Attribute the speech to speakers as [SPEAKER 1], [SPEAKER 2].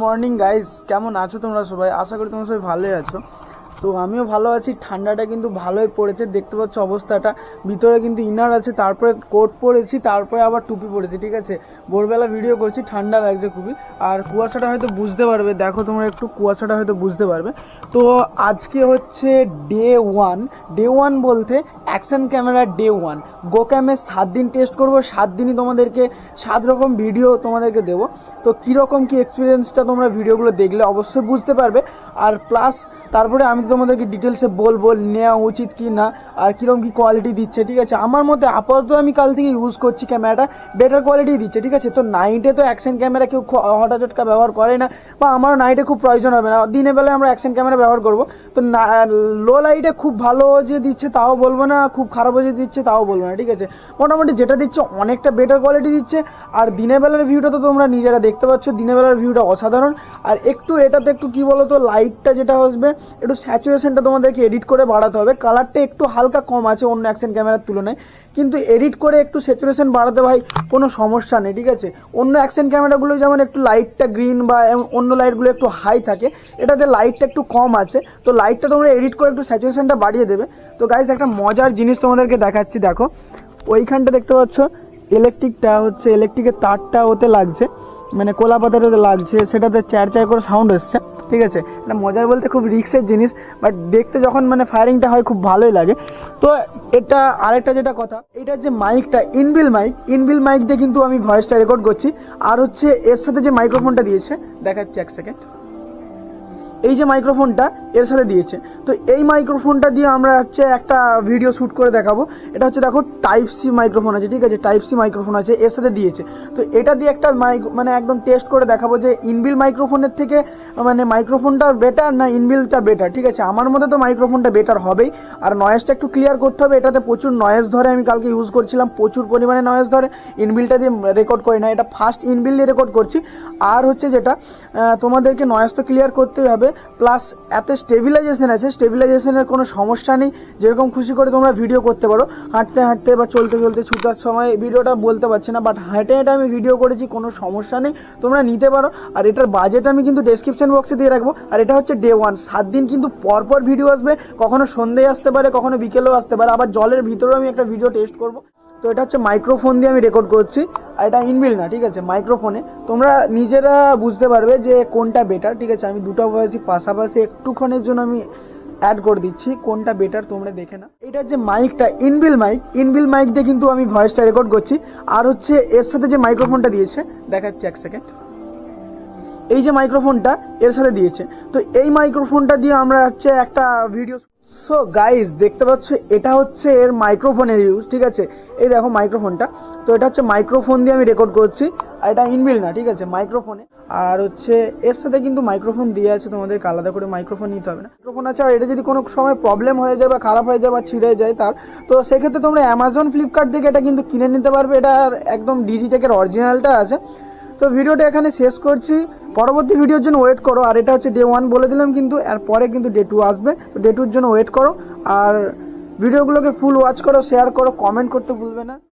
[SPEAKER 1] Morning guys কেমন আছো তোমরা সবাই? আশা করি তোমরা সবাই ভালোই আছো। তো আমিও ভালো আছি। ঠান্ডাটা কিন্তু ভালোই পড়েছে। দেখতে পাচ্ছ অবস্থাটা। ভিতরে কিন্তু ইনার আছে, তারপরে কোট পরেছি, তারপরে আবার টুপি পরেছি, ঠিক আছে? ভোরবেলা ভিডিও করছি, ঠান্ডা লাগছে খুবই। আর কুয়াশাটা হয়তো বুঝতে পারবে। দেখো তোমরা একটু, কুয়াশাটা হয়তো বুঝতে পারবে। তো আজকে হচ্ছে ডে ওয়ান ডে ওয়ান বলতে action camera day one. Go ক্যামে সাত দিন টেস্ট করব, সাত দিনই তোমাদেরকে সাত রকম ভিডিও তোমাদেরকে দেবো। তো কীরকম কী এক্সপিরিয়েন্সটা তোমরা ভিডিওগুলো দেখলে অবশ্যই বুঝতে পারবে। আর প্লাস তারপরে আমি তোমাদেরকে ডিটেলসে বলব, নেওয়া উচিত কি না, আর কীরকম কী কোয়ালিটি দিচ্ছে, ঠিক আছে? আমার মতে আপাতত আমি কাল থেকে ইউজ করছি ক্যামেরাটা বেটার কোয়ালিটি দিচ্ছে, ঠিক আছে? তো নাইটে তো অ্যাকশন ক্যামেরা কেউ হঠাৎ ব্যবহার করে না, বা আমারও নাইটে খুব প্রয়োজন হবে না। দিনের বেলায় আমরা অ্যাকশন ক্যামেরা ব্যবহার করব। তো লো লাইটে খুব ভালো যে দিচ্ছে তাও বলব না। খুব খারাপ হয়ে দিচ্ছে তাও বলব না, ঠিক আছে? মোটামুটি যেটা দিচ্ছে অনেকটা বেটার কোয়ালিটি দিচ্ছে, আর দিনের বেলার ভিউটা তো তোমরা নিজেরা দেখতে পাচ্ছ, দিনের বেলার ভিউটা অসাধারণ। আর একটু এটাতে একটু কি বলতো লাইটটা যেটা আসবে, একটু স্যাচুরেশনটা তোমাদেরকে এডিট করে বাড়াতে হবে। কালারটা একটু হালকা কম আছে অন্য অ্যাকশন ক্যামেরার তুলনায়, কিন্তু এডিট করে একটু স্যাচুরেশন বাড়াতে ভাই কোনো সমস্যা নেই, ঠিক আছে? অন্য অ্যাকশন ক্যামেরাগুলো যেমন একটু লাইটটা গ্রিন বা অন্য লাইটগুলো একটু হাই থাকে, এটাতে লাইটটা একটু কম আছে, তো লাইটটা তোমরা এডিট করে একটু স্যাচুরেশনটা বাড়িয়ে দেবে। তো গাইস একটা মজার জিনিস তোমাদেরকে দেখাচ্ছি, দেখো। ওইখানটা দেখতে পাচ্ছ ইলেকট্রিকটা হচ্ছে ইলেকট্রিকের তারটা ওতে লাগছে মানে কোলা পাতাটাতে লাগছে, সেটাতে চার চার করে সাউন্ড এসছে, ঠিক আছে? এটা মজার বলতে খুব রিক্সের জিনিস বাট দেখতে যখন মানে ফায়ারিংটা হয়, খুব ভালোই লাগে। তো এটা আরেকটা যেটা কথা, এটার যে মাইকটা ইনবিল মাইক ইনবিল মাইক দিয়ে কিন্তু আমি ভয়েসটা রেকর্ড করছি, আর হচ্ছে এর সাথে যে মাইক্রোফোনটা দিয়েছে, দেখাচ্ছি এক সেকেন্ড এই যে মাইক্রোফোনটা এর সাথে দিয়েছে। তো এই মাইক্রোফোনটা দিয়ে আমরা হচ্ছে একটা ভিডিও শ্যুট করে দেখাবো। এটা হচ্ছে দেখো টাইপ সি মাইক্রোফোন আছে, ঠিক আছে? টাইপ সি মাইক্রোফোন আছে, এর সাথে দিয়েছে। তো এটা দিয়ে একটা মাইক মানে একদম টেস্ট করে দেখাবো যে ইনবিল মাইক্রোফোনের থেকে মানে মাইক্রোফোনটা বেটার না ইনবিলটা বেটার ঠিক আছে? আমার মতে তো মাইক্রোফোনটা বেটার হবেই। আর নয়েজটা একটু ক্লিয়ার করতে হবে, এটাতে প্রচুর নয়েজ ধরে। আমি কালকে ইউজ করছিলাম, প্রচুর পরিমাণে নয়েজ ধরে। ইনবিলটা দিয়ে রেকর্ড করি না, এটা ফার্স্ট ইনবিল দিয়ে রেকর্ড করছি। আর হচ্ছে যেটা তোমাদেরকে নয়েজ তো ক্লিয়ার করতেই হবে। প্লাস এত স্টেবিলাইজেশন আছে স্টেবিলাইজেশনের কোনো সমস্যা নেই। যেরকম খুশি করে তোমরা ভিডিও করতে পারো। হাঁটতে হাঁটতে বা চলতে চলতে ছুটার সময় ভিডিওটা বলতে পারছি না বাট হাঁটে হেঁটে আমি ভিডিও করেছি, কোনো সমস্যা নেই। তোমরা নিতে পারো। আর এটার বাজেট আমি কিন্তু ডেসক্রিপশন বক্সে দিয়ে রাখব। আর এটা হচ্ছে ডে ওয়ান সাত দিন কিন্তু পরপর ভিডিও আসবে। কখনো সন্ধ্যে আসতে পারে, কখনো বিকেলেও আসতে পারে। আবার জলের ভিতরেও আমি একটা ভিডিও টেস্ট করব। তো এটা হচ্ছে মাইক্রোফোন দিয়ে আমি রেকর্ড করছি, আর এটা ইনবিল না, ঠিক আছে? মাইক্রোফোনে তোমরা নিজেরা বুঝতে পারবে যে কোনটা বেটার ঠিক আছে? আমি দুটো ভয়েসই পাশাপাশি একটুক্ষণের জন্য আমি অ্যাড করে দিচ্ছি, কোনটা বেটার তোমরা দেখে না এটার যে মাইকটা ইনবিল মাইক ইনবিল মাইক দিয়ে কিন্তু আমি ভয়েসটা রেকর্ড করছি। আর হচ্ছে এর সাথে যে মাইক্রোফোনটা দিয়েছে, দেখাচ্ছি এক সেকেন্ড এই যে মাইক্রোফোনটা এর সাথে দিয়েছে। তো এই মাইক্রোফোনটা দিয়ে আমরা হচ্ছে একটা ভিডিও সো গাইস দেখতে পাচ্ছ, এটা হচ্ছে এর মাইক্রোফোনের ইউজ ঠিক আছে? এই দেখো মাইক্রোফোনটা তো এটা হচ্ছে মাইক্রোফোন দিয়ে আমি রেকর্ড করছি। আর এটা ইনবিল না, ঠিক আছে? মাইক্রোফোনে আর হচ্ছে, এর সাথে কিন্তু মাইক্রোফোন দিয়ে আছে তোমাদেরকে আলাদা করে মাইক্রোফোন নিতে হবে না। মাইক্রোফোন আছে, আর এটা যদি কোনো সময় প্রবলেম হয়ে যায় বা খারাপ হয়ে যায় বা ছিঁড়ে যায় তার, তো সেক্ষেত্রে তোমরা অ্যামাজন ফ্লিপকার্ট থেকে এটা কিন্তু কিনে নিতে পারবে। এটা একদম ডিজিটেকের অরিজিনালটা আছে। তো ভিডিওটা এখানে শেষ করছি। পরবর্তী ভিডিওর জন্য ওয়েট করো। আর এটা হচ্ছে ডে ওয়ান বলে দিলাম কিন্তু এর পরে কিন্তু ডে টু আসবে। তো ডে টুর জন্য ওয়েট করো। আর ভিডিওগুলোকে ফুল ওয়াচ করো শেয়ার করো কমেন্ট করতে ভুলবে না।